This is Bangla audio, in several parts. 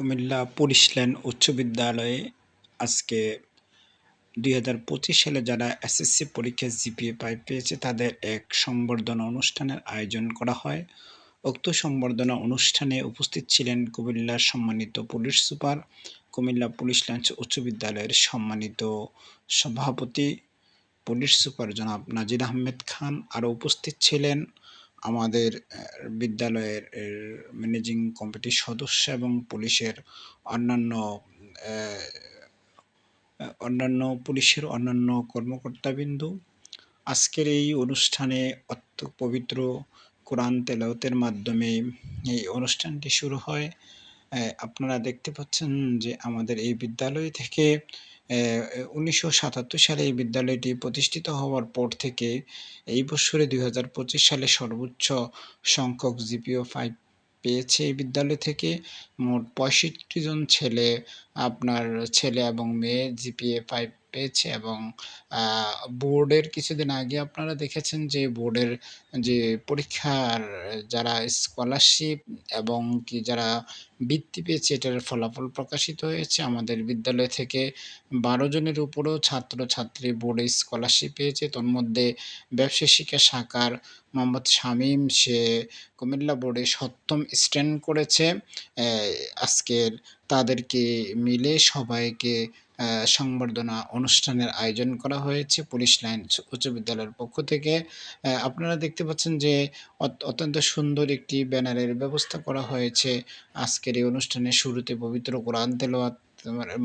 কুমিল্লা পুলিশ লাইন উচ্চ বিদ্যালয়ে আজকে দুই হাজার পঁচিশ সালে যারা এসএসসি পরীক্ষায় জিপিএ পাই পেয়েছে তাদের এক সংবর্ধনা অনুষ্ঠানের আয়োজন করা হয়। উক্ত সংবর্ধনা অনুষ্ঠানে উপস্থিত ছিলেন কুমিল্লার সম্মানিত police super, Comilla police line উচ্চ বিদ্যালয়ের সম্মানিত সভাপতি, পুলিশ সুপার জনাব নাজির আহমেদ খান। আরও উপস্থিত ছিলেন আমাদের বিদ্যালয়ের ম্যানেজিং কমিটির সদস্য এবং পুলিশের অন্যান্য অন্যান্য পুলিশের অন্যান্য কর্মকর্তাবিন্দু। আজকের এই অনুষ্ঠানে অত্য পবিত্র কোরআন তেলাওতের মাধ্যমে এই অনুষ্ঠানটি শুরু হয়। আপনারা দেখতে পাচ্ছেন যে আমাদের এই বিদ্যালয় থেকে উনিশশো সাতাত্তর সালে এই বিদ্যালয়টি প্রতিষ্ঠিত হওয়ার পর থেকে এই বছরে দু হাজার পঁচিশ সালে সর্বোচ্চ সংখ্যক জিপিও ফাইভ পেয়েছে এই বিদ্যালয় থেকে। মোট পঁয়ষট্টি জন ছেলে, আপনার ছেলে এবং মেয়ে জিপিএ ফাইভ পেয়েছে এবং বোর্ডের কিছুদিন আগে আপনারা দেখেছেন যে বোর্ডের যে পরীক্ষার যারা স্কলারশিপ এবং কি যারা বৃত্তি পেয়েছে এটার ফলাফল প্রকাশিত হয়েছে। আমাদের বিদ্যালয় থেকে বারো জনের উপরও ছাত্র ছাত্রী বোর্ডে স্কলারশিপ পেয়েছে। তন্মধ্যে মধ্যে ব্যবসা শিক্ষা শাখার মোহাম্মদ শামীম, সে কুমিল্লা বোর্ডে সপ্তম স্ট্যান্ড করেছে। আজকের তাদেরকে মিলে সবাইকে সংবর্ধনা অনুষ্ঠানের আয়োজন করা হয়েছে পুলিশ লাইন উচ্চ বিদ্যালয়ের পক্ষ থেকে। আপনারা দেখতে পাচ্ছেন যে অত্যন্ত সুন্দর একটি ব্যানারের ব্যবস্থা করা হয়েছে। আজকের এই অনুষ্ঠানের শুরুতে পবিত্র কোরআন তেলোয়াত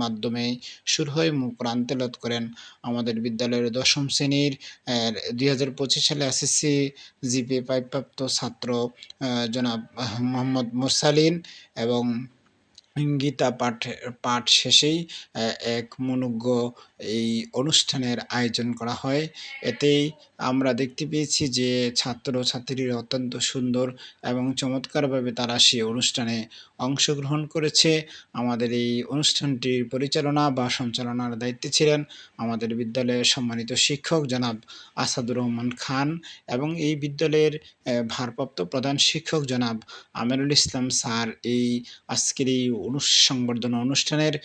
মাধ্যমে শুরু হয়ে। কোরআন তেলত করেন আমাদের বিদ্যালয়ের দশম শ্রেণির দুই হাজার পঁচিশ সালে এসএসসি জিপি প্রাপ্ত ছাত্র জনাব মোহাম্মদ মুরসালিন এবং গীতা পাঠ পাঠ শেষেই এক মনোজ্ঞ এই অনুষ্ঠানের আয়োজন করা হয়। এতেই আমরা দেখতে পেয়েছি যে ছাত্র ছাত্রীরা অত্যন্ত সুন্দর এবং চমৎকারভাবে তারা সেই অনুষ্ঠানে অংশগ্রহণ করেছে। আমাদের এই অনুষ্ঠানটির পরিচালনা বা সঞ্চালনার দায়িত্বে ছিলেন আমাদের বিদ্যালয়ের সম্মানিত শিক্ষক জনাব আসাদুর রহমান খান এবং এই বিদ্যালয়ের ভারপ্রাপ্ত প্রধান শিক্ষক জনাব আমিরুল ইসলাম স্যার। এই আজকের এই সংবর্ধনা অনুষ্ঠানের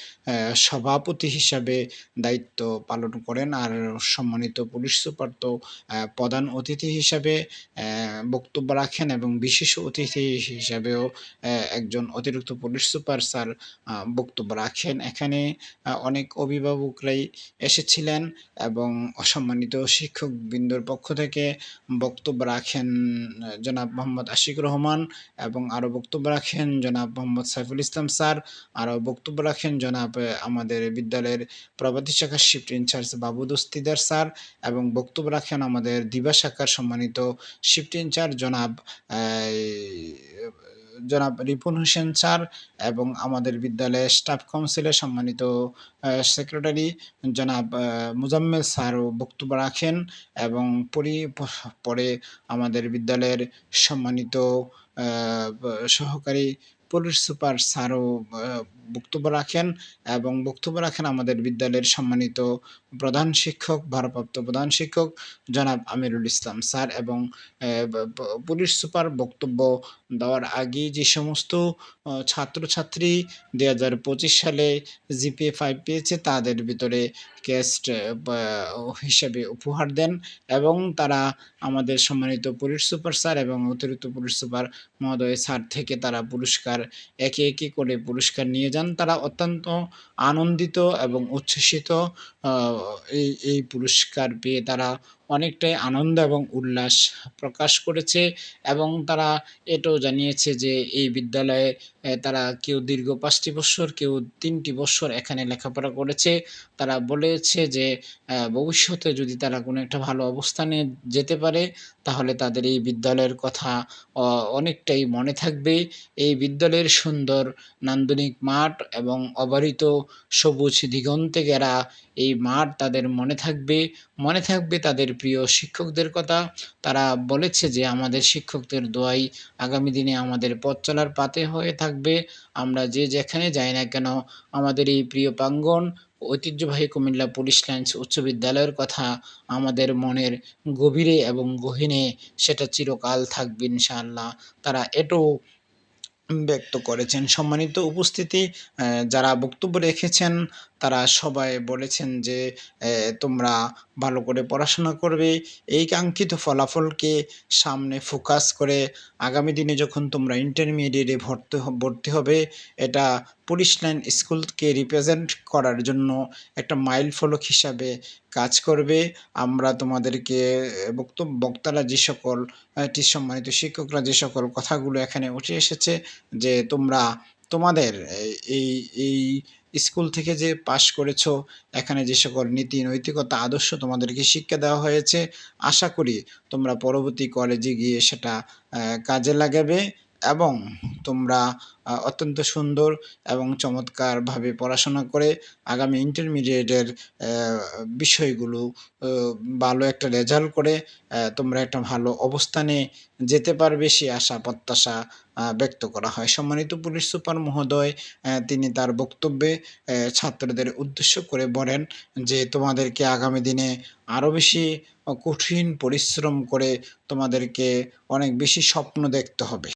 সভাপতি হিসাবে দায়িত্ব পালন করেন আর সম্মানিত পুলিশ সুপার তো প্রধান অতিথি হিসাবে বক্তব্য রাখেন এবং বিশেষ অতিথি হিসাবেও একজন অতিরিক্ত পুলিশ সুপার স্যার বক্তব্য রাখেন। এখানে অনেক অভিভাবকরাই এসেছিলেন এবং অসম্মানিত শিক্ষকবৃন্দর পক্ষ থেকে বক্তব্য রাখেন জনাব মোহাম্মদ আশিক রহমান এবং আরও বক্তব্য রাখেন জনাব মোহাম্মদ সাইফুল ইসলাম স্যার। আরও বক্তব্য রাখেন জনাব আমাদের বিদ্যালয়ের প্রবাদী শাখার শিফট ইনচার্জ বাবু দস্তিদার স্যার এবং বক্তব্য রাখেন আমাদের দিবা শাখার সম্মানিত শিফট ইনচার্জ জনাব জনাব রিপুন হোসেন স্যার এবং আমাদের বিদ্যালয়ের স্টাফ কাউন্সিলের সম্মানিত সেক্রেটারি জনাব মুজাম্মেল স্যারও বক্তব্য রাখেন এবং পরি, পরে আমাদের বিদ্যালয়ের সম্মানিত সহকারী পুলিশ সুপার স্যারও বক্তব্য রাখেন এবং বক্তব্য রাখেন আমাদের বিদ্যালয়ের সম্মানিত প্রধান শিক্ষক, ভারপ্রাপ্ত প্রধান শিক্ষক জনাব আমিরুল ইসলাম স্যার এবং পুলিশ সুপার বক্তব্য দেওয়ার আগে যে সমস্ত ছাত্রছাত্রী দুই হাজার পঁচিশ সালে জিপিএ ফাইভ পেয়েছে তাদের ভিতরে গেস্ট হিসেবে উপহার দেন এবং তারা আমাদের সম্মানিত পুলিশ সুপার স্যার এবং অতিরিক্ত পুলিশ সুপার মহোদয় স্যার থেকে তারা পুরস্কার একে একে করে পুরস্কার নিয়ে যান। তারা অত্যন্ত আনন্দিত এবং উচ্ছ্বসিত এই এই পুরস্কার পেয়ে তারা অনেকটাই আনন্দ এবং উল্লাস প্রকাশ করেছে এবং তারা এটাও জানিয়েছে যে এই বিদ্যালয়ে তারা কেউ দীর্ঘ পাঁচটি বছর কেউ তিনটি বছর এখানে লেখাপড়া করেছে। তারা বলেছে যে ভবিষ্যতে যদি তারা কোনো একটা ভালো অবস্থানে যেতে পারে, তাহলে তাদের এই বিদ্যালয়ের কথা অনেকটাই মনে থাকবে। এই বিদ্যালয়ের সুন্দর নান্দনিক মাঠ এবং অবারিত সবুজ দিগন্তে ঘেরা এই মাঠ তাদের মনে থাকবে। মনে থাকবে তাদের প্রিয় শিক্ষকদের কথা, তারা বলেছে যে আমাদের শিক্ষকদের দোয়াই আগামী দিনে আমাদের পথ চলার পাতে হয়ে থাকবে। আমরা যে যেখানে যাই না কেন, আমাদের এই প্রিয় প্রাঙ্গন ঐতিহ্যবাহী কুমিল্লা পুলিশ লাইন্স উচ্চ বিদ্যালয়ের কথা আমাদের মনের গভীরে এবং গহীনে সেটা চিরকাল থাকবে ইনশাআল্লাহ। তারা এটাও ব্যক্ত করেছেন। সম্মানিত উপস্থিতি যারা বক্তব্য রেখেছেন, তারা সবাই বলেছেন যে তোমরা ভালো করে পড়াশোনা করবে। এই কাঙ্ক্ষিত ফলাফলকে সামনে ফোকাস করে আগামী দিনে যখন তোমরা ইন্টারমিডিয়েটে ভর্তি ভর্তি হবে, এটা পুলিশ লাইন স্কুলকে রিপ্রেজেন্ট করার জন্য একটা মাইল ফলক হিসাবে কাজ করবে। আমরা তোমাদেরকে বক্তব্য বক্তারা যে সকল সম্মানিত শিক্ষকরা যে সকল কথাগুলো এখানে উঠে এসেছে, যে তোমরা তোমাদের এই এই স্কুল থেকে যে পাশ করেছ, এখানে যে সকল নীতি, নৈতিকতা, আদর্শ তোমাদেরকে শিক্ষা দেওয়া হয়েছে, আশা করি তোমরা পরবর্তী কলেজে গিয়ে সেটা কাজে লাগাবে। এবং তোমরা অত্যন্ত সুন্দর এবং চমৎকারভাবে পড়াশোনা করে আগামী ইন্টারমিডিয়েটের বিষয়গুলো ভালো একটা রেজাল্ট করে তোমরা একটা ভালো অবস্থানে যেতে পারবে সে আশা, প্রত্যাশা ব্যক্ত করা হয়। সম্মানিত পুলিশ সুপার মহোদয় তিনি তার বক্তব্যে ছাত্রদের উদ্দেশ্য করে বলেন যে, তোমাদেরকে আগামী দিনে আরও বেশি কঠিন পরিশ্রম করে তোমাদেরকে অনেক বেশি স্বপ্ন দেখতে হবে।